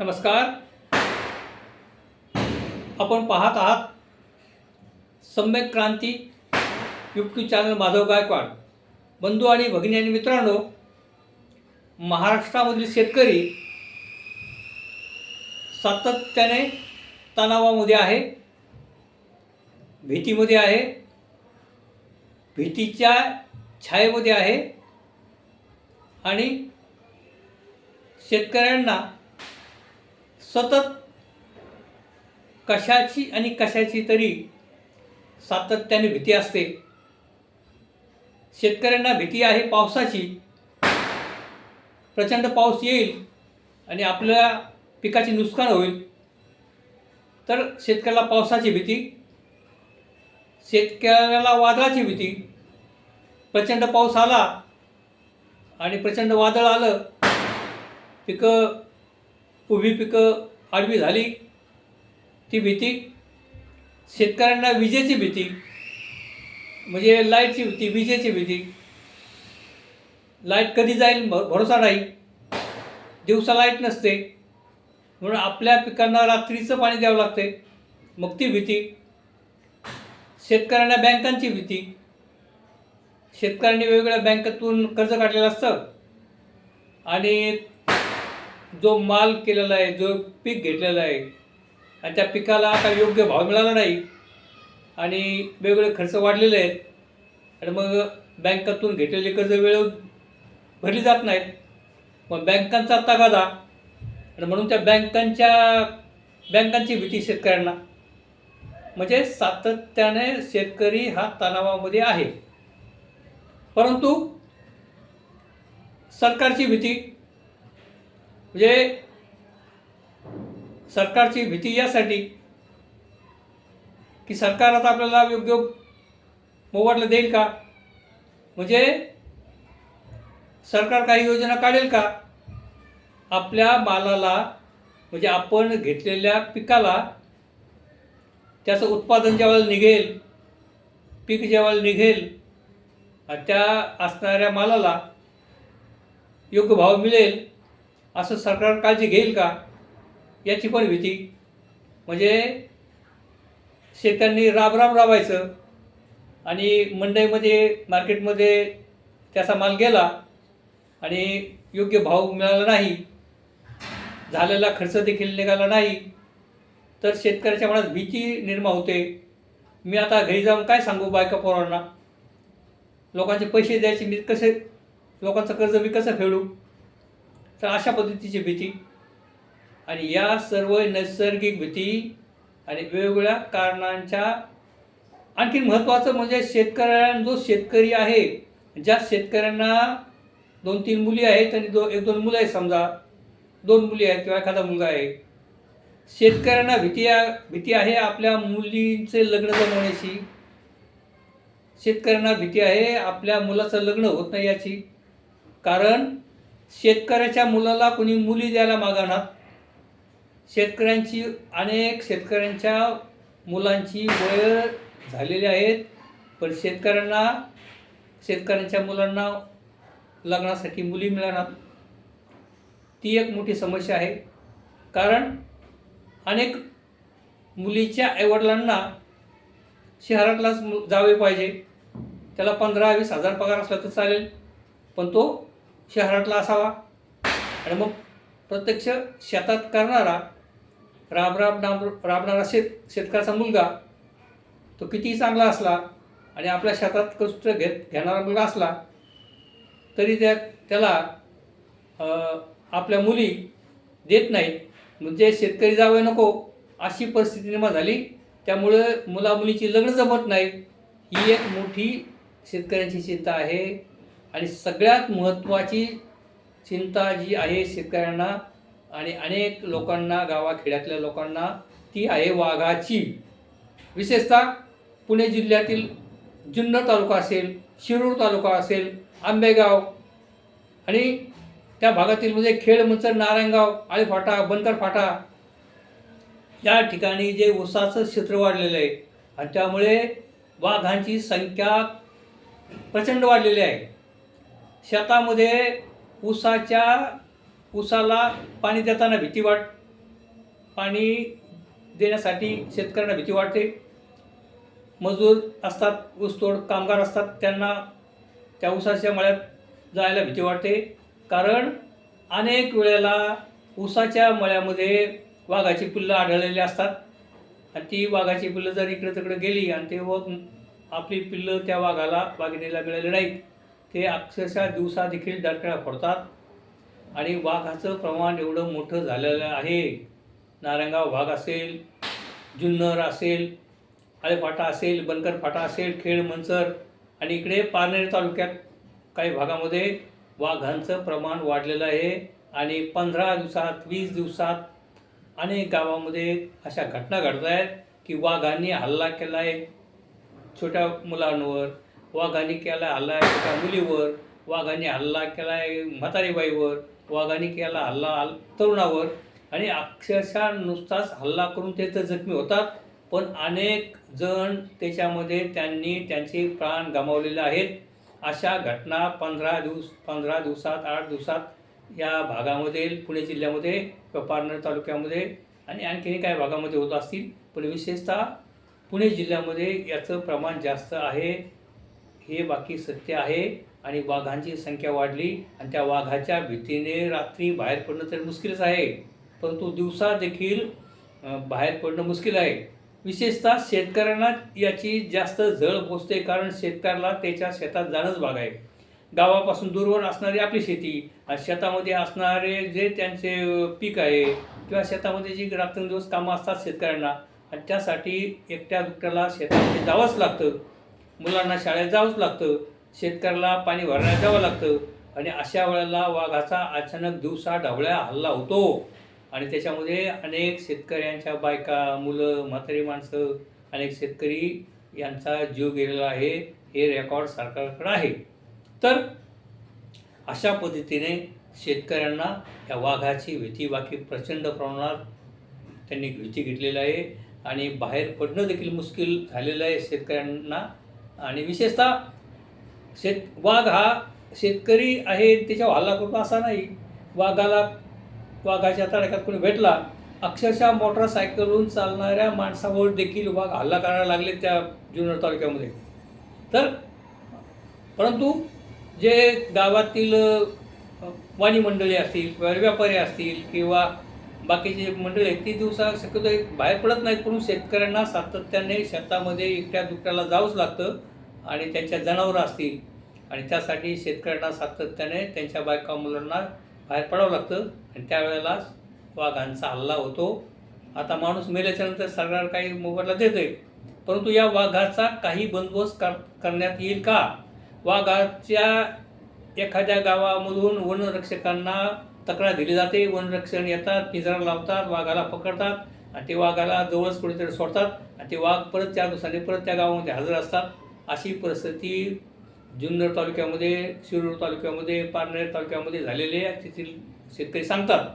नमस्कार. आपण पाहत आहात सम्यक क्रांती यूट्यूब चॅनल माधव गायकवाड. बंधू आणि भगिनी आणि मित्रांनो महाराष्ट्रामधील शेतकरी सातत्याने तणावामध्ये आहे भीतीमध्ये आहे भीतीच्या छायेमध्ये आहे आणि शेतकऱ्यांना सतत कशाची आणि कशाची तरी सातत्याने भीती असते. शेतकऱ्यांना भीती आहे पावसाची. प्रचंड पाऊस येईल आणि आपल्या पिकाचे नुकसान होईल. तर शेतकऱ्याला पावसाची भीती शेतकऱ्याला वादळाची भीती. प्रचंड पाऊस आला आणि प्रचंड वादळ आलं पिकं उभी पिकं आडवी झाली ती भीती शेतकऱ्यांना विजेची भीती म्हणजे लाईटची भीती विजेची भीती. लाइट कधी जाईल भ भरोसा नाही. दिवसा लाइट नसते. म्हणून आपल्या पिकांना रात्रीचं पाणी द्यावं लागते. मग ती भीती. शेतकऱ्यांना बँकांची भीती. शेतकऱ्यांनी वेगवेगळ्या बँकेतून कर्ज काढलेलं असतं. आणि जो माल केलेला आहे जो पीक घेतलेला आहे आणि त्या पिकाला आता योग्य भाव मिळाला नाही आणि वेगवेगळे खर्च वाढलेले आहेत आणि मग बँकातून घेतलेले कर्ज वेळेवर भरली जात नाहीत. मग बँकांचा तगादा आणि म्हणून त्या बँकांच्या बँकांची भीती शेतकऱ्यांना. म्हणजे सातत्याने शेतकरी हा तणावामध्ये आहे. परंतु सरकारची भीती म्हणजे सरकारची भीती यासाठी की सरकार आता आपल्याला योग्य मोबदला देईल का? म्हणजे सरकार काही योजना काढेल का? आपल्या मालाला म्हणजे आपण घेतलेल्या पिकाला त्याचं उत्पादन ज्यावेळेला निघेल पीक ज्यावेळेला निघेल त्या असणाऱ्या मालाला योग्य भाव मिळेल असं सरकार काळजी घेईल का? याची पण भीती. म्हणजे शेतकऱ्यांनी राब राब राबायचं. आणि मंडईमध्ये मार्केटमध्ये त्याचा माल गेला आणि योग्य भाव मिळाला नाही. झालेला खर्च देखील निघाला नाही. तर शेतकऱ्याच्या मनात भीती निर्माण होते. मी आता घरी जाऊन काय सांगू बायका पोरांना? लोकांचे पैसे द्यायचे मी कसे लोकांचं कर्ज मी कसं फेडू? तर अशा पद्धतीची भीती. आणि या सर्व नैसर्गिक भीती आणि वेगवेगळ्या कारणांच्या आणखी महत्त्वाचं म्हणजे शेतकऱ्यां जो शेतकरी आहे ज्या शेतकऱ्यांना दोन तीन मुली आहेत आणि दो एक दोन मुलं आहेत समजा. दोन मुली आहेत किंवा एखादा मुलगा आहे. शेतकऱ्यांना भीती भीती आहे आपल्या मुलींचे लग्न जमवण्याची. शेतकऱ्यांना भीती आहे आपल्या मुलाचं लग्न होत नाही याची. कारण शेतकऱ्याच्या मुलाला कोणी मुली द्यायला मागणार? शेतकऱ्यांची अनेक शेतकऱ्यांच्या मुलांची वय झालेली आहेत पण शेतकऱ्यांना शेतकऱ्यांच्या मुलांना लग्नासाठी मुली मिळणार. ती एक मोठी समस्या आहे. कारण अनेक मुलीच्या आईवडिलांना शहरातलाच मु- जावे पाहिजे. त्याला पंधरा वीस हजार पगार असला तर चालेल पण तो शहरातला असावा. आणि मग प्रत्यक्ष शेतात करणारा राब राब नाम राबणारा शेत शेतकऱ्याचा मुलगा तो कितीही चांगला असला आणि आपल्या शेतात कष्ट घेत घेणारा मुलगा असला तरी त्या त्याला आपल्या मुली देत नाहीत. म्हणजे शेतकरी जावे नको अशी परिस्थिती निर्माण झाली. त्यामुळे मुलामुलीची लग्न जमत नाही ही एक मोठी शेतकऱ्यांची चिंता आहे. आणि सगळ्यात महत्त्वाची चिंता जी आहे शेतकऱ्यांना आणि अनेक लोकांना गावाखेड्यातल्या लोकांना ती आहे वाघाची. विशेषतः पुणे जिल्ह्यातील जुन्नर तालुका असेल शिरूर तालुका असेल आंबेगाव आणि त्या भागातील म्हणजे खेड मंचर नारायणगाव आळीफाटा बनकर फाटा या ठिकाणी जे ऊसाचं क्षेत्र वाढलेलं आहे आणि त्यामुळे वाघांची संख्या प्रचंड वाढलेली आहे. शेतामध्ये ऊसाच्या ऊसाला पाणी देताना भीती वाट पाणी देण्यासाठी शेतकऱ्यांना भीती वाटते. मजूर असतात ऊसतोड कामगार असतात त्यांना त्या ऊसाच्या मळ्यात जायला भीती वाटते. कारण अनेक वेळेला ऊसाच्या मळ्यामध्ये वाघाची पिल्लं आढळलेली असतात. आणि ती वाघाची पिल्लं जर इकडे तिकडे गेली आणि ते व आपली पिल्लं त्या वाघाला वाघिणीला मिळाली नाहीत. ते अक्षरशः दिवसा देखील डरकळ्या फोडतात आणि वाघाचं प्रमाण एवढं मोठं झालेलं आहे. नारंगाव वाघ असेल जुन्नर असेल आळेफाटा असेल बनकर फाटा असेल खेड मंचर आणि इकडे पारनेर तालुक्यात काही भागामध्ये वाघांचं प्रमाण वाढलेलं आहे. आणि पंधरा दिवसात वीस दिवसात अनेक गावामध्ये अशा घटना घडत आहेत की वाघांनी हल्ला केला आहे छोट्या मुलांवर वाघाने केला हल्ला एका मुलीवर वाघाने हल्ला केला आहे म्हातारीबाईवर वाघाने केला हल्ला हल तरुणावर. आणि अक्षरशः नुसताच हल्ला करून ते तर जखमी होतात पण अनेक जण त्याच्यामध्ये त्यांनी त्यांचे प्राण गमावलेले आहेत. अशा घटना पंधरा दिवस पंधरा दिवसात आठ दिवसात या भागामध्ये पुणे जिल्ह्यामध्ये किंवा पारनेर तालुक्यामध्ये आणि आणखीनही काही भागामध्ये होत असतील. पण विशेषतः पुणे जिल्ह्यामध्ये याचं प्रमाण जास्त आहे. हे बाकी सत्य आहे आणि वाघांची संख्या वाढली आणि त्या वाघाच्या भीतीने रात्री बाहेर पडणं तर मुश्किलच आहे. परंतु दिवसा देखील बाहेर पडणं मुश्किल आहे. विशेषतः शेतकऱ्यांना याची जास्त झळ पोचते कारण शेतकऱ्याला त्याच्या शेतात जाणंच भाग आहे. गावापासून दूरवर असणारी आपली शेती आणि शेतामध्ये असणारे जे त्यांचे पीक आहे किंवा शेतामध्ये जी रात्रंदिवस कामं असतात शेतकऱ्यांना आणि त्यासाठी एकट्या दुकट्याला शेतामध्ये जावंच लागतं. मुलांना शाळेत जावंच लागतं. शेतकऱ्याला पाणी भरण्यात जावं लागतं. आणि अशा वेळेला वाघाचा अचानक दिवसा ढवळ्या हल्ला होतो. आणि त्याच्यामध्ये अनेक शेतकऱ्यांच्या बायका मुलं म्हातारी माणसं अनेक शेतकरी यांचा जीव गेलेला आहे. हे रेकॉर्ड सरकारकडे आहे. तर अशा पद्धतीने शेतकऱ्यांना या वाघाची भीती बाकी प्रचंड प्रमाणात त्यांनी भीती घेतलेली आहे. आणि बाहेर पडणं देखील मुश्किल झालेलं आहे. शेतकऱ्यांना आणि विशेषतः शेत वाघ हा शेतकरी आहे त्याच्यावर हल्ला करतो असा नाही. वाघाला वाघाच्या तडाख्यात कोणी भेटला अक्षरशः मोटरसायकलहून चालणाऱ्या माणसावर देखील वाघ हल्ला करायला लागले त्या जुन्नर तालुक्यामध्ये. तर परंतु जे गावातील वाणी मंडळी असतील किंवा व्यापारी असतील किंवा बाकीचे मंडळी आहेत ती दिवसा शक्यतो बाहेर पडत नाहीत पण शेतकऱ्यांना सातत्याने शेतामध्ये एकट्या दुकट्याला जावंच लागतं. आणि त्यांच्या जनावरं असतील. आणि त्यासाठी शेतकऱ्यांना सातत्याने त्यांच्या बायका मुलांना बाहेर पडावं लागतं. आणि त्यावेळेला वाघांचा हल्ला होतो. आता माणूस मेल्याच्यानंतर सरकार काही मोबदला देते परंतु या वाघाचा काही बंदोबस्त कर करण्यात येईल का? वाघाच्या एखाद्या गावामधून वनरक्षकांना तक्रार दिली जाते. वनरक्षण येतात पिंजरा लावतात वाघाला पकडतात आणि ते वाघाला जवळच कुठेतरी सोडतात. आणि ते वाघ परत चार दिवसांनी परत त्या गावामध्ये हजर असतात. अशी परिस्थिती जुन्नर तालुक्यामध्ये शिरूर तालुक्यामध्ये पारनेर तालुक्यामध्ये झालेले आहे. तेथील शेतकरी सांगतात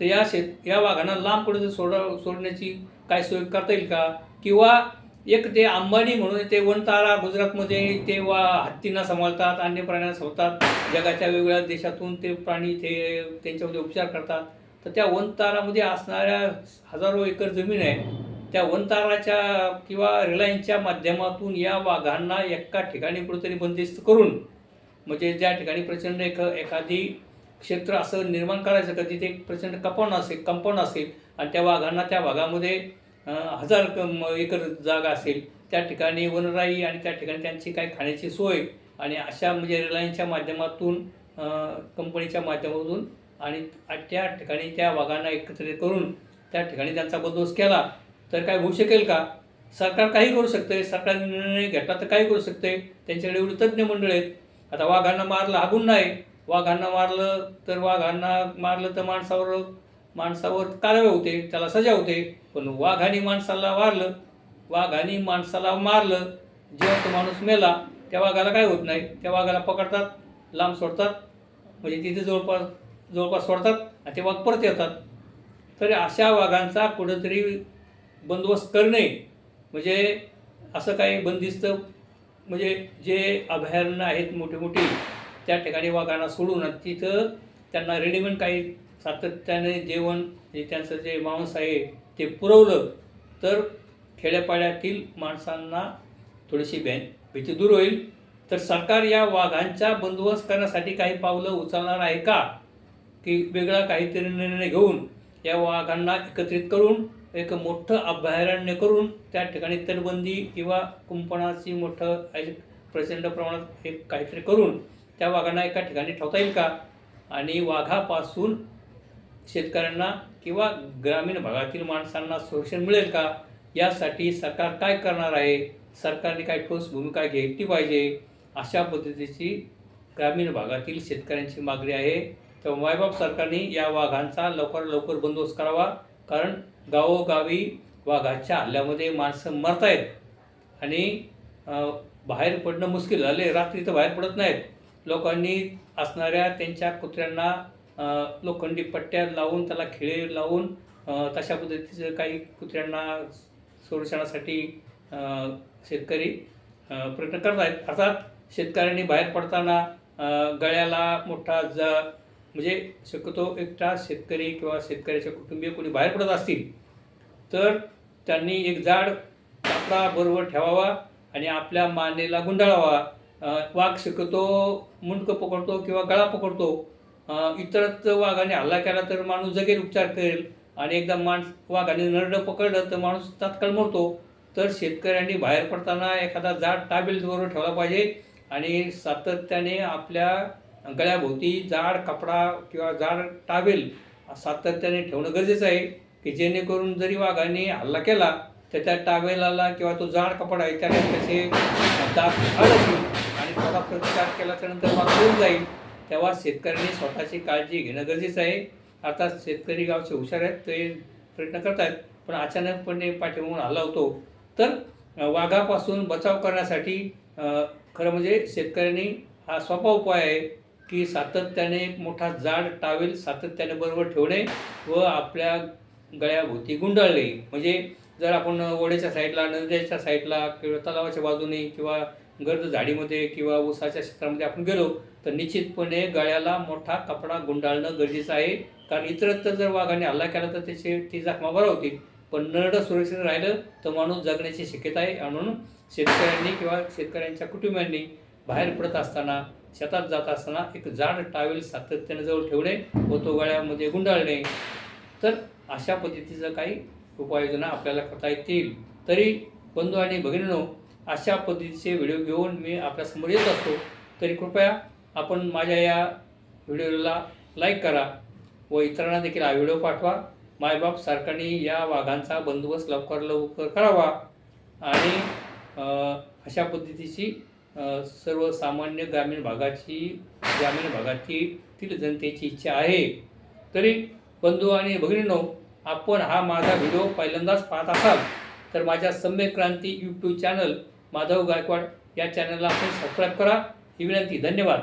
तर या शेत या वाघांना लांब कुठे सोड सोडण्याची काय सोय करता येईल का? किंवा एक ते अंबानी म्हणून ते वनतारा गुजरातमध्ये ते वा हत्तींना सांभाळतात अन्य प्राण्यांना सांभाळतात जगाच्या वेगवेगळ्या देशातून ते प्राणी ते त्यांच्यामध्ये उपचार करतात. तर त्या वनतारामध्ये असणाऱ्या हजारो एकर जमीन आहे. त्या वनताराच्या किंवा रिलायन्सच्या माध्यमातून या वाघांना एका ठिकाणी कुठेतरी बंदिस्त करून म्हणजे ज्या ठिकाणी प्रचंड एक एखादी क्षेत्र असं निर्माण करायचं का तिथे एक प्रचंड कपाऊंड असेल कंपाऊंड असेल आणि त्या वाघांना त्या भागामध्ये हजार म- एकर जागा असेल त्या ठिकाणी वनराई आणि त्या ठिकाणी त्यांची काही खाण्याची सोय आणि अशा म्हणजे रिलायन्सच्या माध्यमातून कंपनीच्या माध्यमातून आणि त्या ठिकाणी त्या वाघांना एकत्रित करून त्या ठिकाणी त्यांचा बंदोबस्त केला. तर काय होऊ शकेल का? सरकार काही करू शकते सरकार निर्णय घेतला तर काही करू शकते. त्यांच्याकडे एवढी तज्ज्ञ मंडळ आहेत. आता वाघांना मारलं हा गुन्हा आहे. वाघांना मारलं तर वाघांना मारलं तर माणसावर माणसावर कारवाई होते त्याला सजा होते. पण वाघाने माणसाला मारलं वाघाने माणसाला मारलं जेव्हा तो माणूस मेला त्या वाघाला काय होत नाही? त्या वाघाला पकडतात लांब सोडतात म्हणजे तिथे जवळपास जवळपास सोडतात आणि ते वाघ परत येतात. तर अशा वाघांचा कुठंतरी बंदोबस्त करणे म्हणजे असं काही बंदिस्त म्हणजे जे अभयारण्य आहेत मोठे मोठे त्या ठिकाणी वाघांना सोडून तिथं त्यांना रेडीमेड काही सातत्याने जेवण जे त्यांचं जे मांस आहे ते पुरवलं तर खेड्यापाड्यातील माणसांना थोडीशी भ्या भीती दूर होईल. तर सरकार या वाघांचा बंदोबस्त करण्यासाठी काही पावलं उचलणार आहे का? की वेगळा काहीतरी निर्णय घेऊन या वाघांना एकत्रित करून एक मोठं अभयारण्य करून त्या ठिकाणी तटबंदी किंवा कुंपणाची मोठं एक प्रचंड प्रमाणात एक काहीतरी करून त्या वाघांना एका ठिकाणी ठेवता येईल का? आणि वाघापासून शेतकऱ्यांना किंवा ग्रामीण भागातील माणसांना संरक्षण मिळेल का? यासाठी सरकार काय करणार आहे? सरकारने काय ठोस भूमिका घेतली पाहिजे? अशा पद्धतीची ग्रामीण भागातील शेतकऱ्यांची मागणी आहे. तर मायबाप सरकारने या वाघांचा लवकर लवकर बंदोबस्त करावा. कारण गावोगावी वाघाच्या हल्ल्यामध्ये माणसं मरत आहेत आणि बाहेर पडणं मुश्किल. झाले रात्री तर बाहेर पडत नाहीत. लोकांनी असणाऱ्या त्यांच्या कुत्र्यांना लोखंडी पट्ट्या लावून त्याला खिळे लावून तशा पद्धतीचं काही कुत्र्यांना संरक्षणासाठी शेतकरी प्रयत्न करत आहेत अर्थात शेतकऱ्यांनी बाहेर पडताना गळ्याला मोठा जा म्हणजे शक्यतो एकटा शेतकरी किंवा शेतकऱ्याचे कुटुंबीय कोणी बाहेर पडत असतील तर त्यांनी एक जाड कापडा बरोबर ठेवावा आणि आपल्या मानेला गुंडाळावा. वाघ शक्यतो मुंडकं पकडतो किंवा गळा पकडतो. अ, इतरच वाघाने हल्ला केला तर माणूस जगेल उपचार करेल. आणि एकदा माणस वाघाने नरडं पकडलं तर माणूस तात्काळ मरतो. तर शेतकऱ्यांनी बाहेर पडताना एखादा जाड टाबेल बरोबर ठेवला पाहिजे आणि सातत्याने आपल्या गळ्याभोवती जाड कपडा किंवा जाड टावेल सातत्याने ठेवणं गरजेचं आहे की जेणेकरून जरी वाघाने हल्ला केला तर त्या टावेलाला किंवा तो जाड कपडा आहे त्याने त्याचे दात अडकतील आणि थोडा प्रतिकार केल्याच्यानंतर वाघ होऊन जाईल. तेव्हा शेतकऱ्यांनी स्वतःची काळजी घेणं गरजेचं आहे. अर्थात शेतकरी गावचे हुशार आहेत ते प्रयत्न करत आहेत पण अचानकपणे पाठीमागून हल्ला होतो. तर वाघापासून बचाव करण्यासाठी खरं म्हणजे शेतकऱ्यांनी हा सोपा उपाय आहे. की सातत्याने एक मोठा जाड टावेल सातत्याने बरोबर ठेवणे व आपल्या गळ्याभोवती गुंडाळणे. म्हणजे जर आपण ओढ्याच्या साईडला नद्याच्या साईडला किंवा तलावाच्या बाजूने किंवा गर्द झाडीमध्ये किंवा ऊसाच्या क्षेत्रामध्ये आपण गेलो तर निश्चितपणे गळ्याला मोठा कपडा गुंडाळणं गरजेचं आहे. कारण इतरत्र जर वाघाने हल्ला केला तर त्याची ती जखमा बरं होतील. पण नरड सुरक्षित राहिलं तर माणूस जगण्याची शक्यता आहे. म्हणून शेतकऱ्यांनी किंवा शेतकऱ्यांच्या कुटुंबियांनी बाहेर पडत असताना शेतात जात असताना एक जाड टावेल सातत्याने जवळ ठेवणे व तो गळ्यामध्ये गुंडाळणे तर अशा पद्धतीचं काही उपाययोजना आपल्याला करता येतील. तरी बंधू आणि भगिनीनो अशा पद्धतीचे व्हिडिओ घेऊन मी आपल्यासमोर येत असतो. तरी कृपया आपण माझ्या या व्हिडिओला लाईक करा व इतरांना देखील हा व्हिडिओ पाठवा. मायबाप सरकारने या वाघांचा बंदोबस्त लवकर लवकर करावा. आणि अशा पद्धतीची सर्वसामान्य ग्रामीण भागाची ग्रामीण भागातील जनतेची इच्छा आहे. तरी बंधू आणि भगिनींनो आपण हा माझा व्हिडिओ पहिल्यांदाच पाहत असाल तर माझ्या सम्यक क्रांती यूट्यूब चॅनल माधव गायकवाड या चॅनलला आपण सबस्क्राईब करा. ही विनंती. धन्यवाद.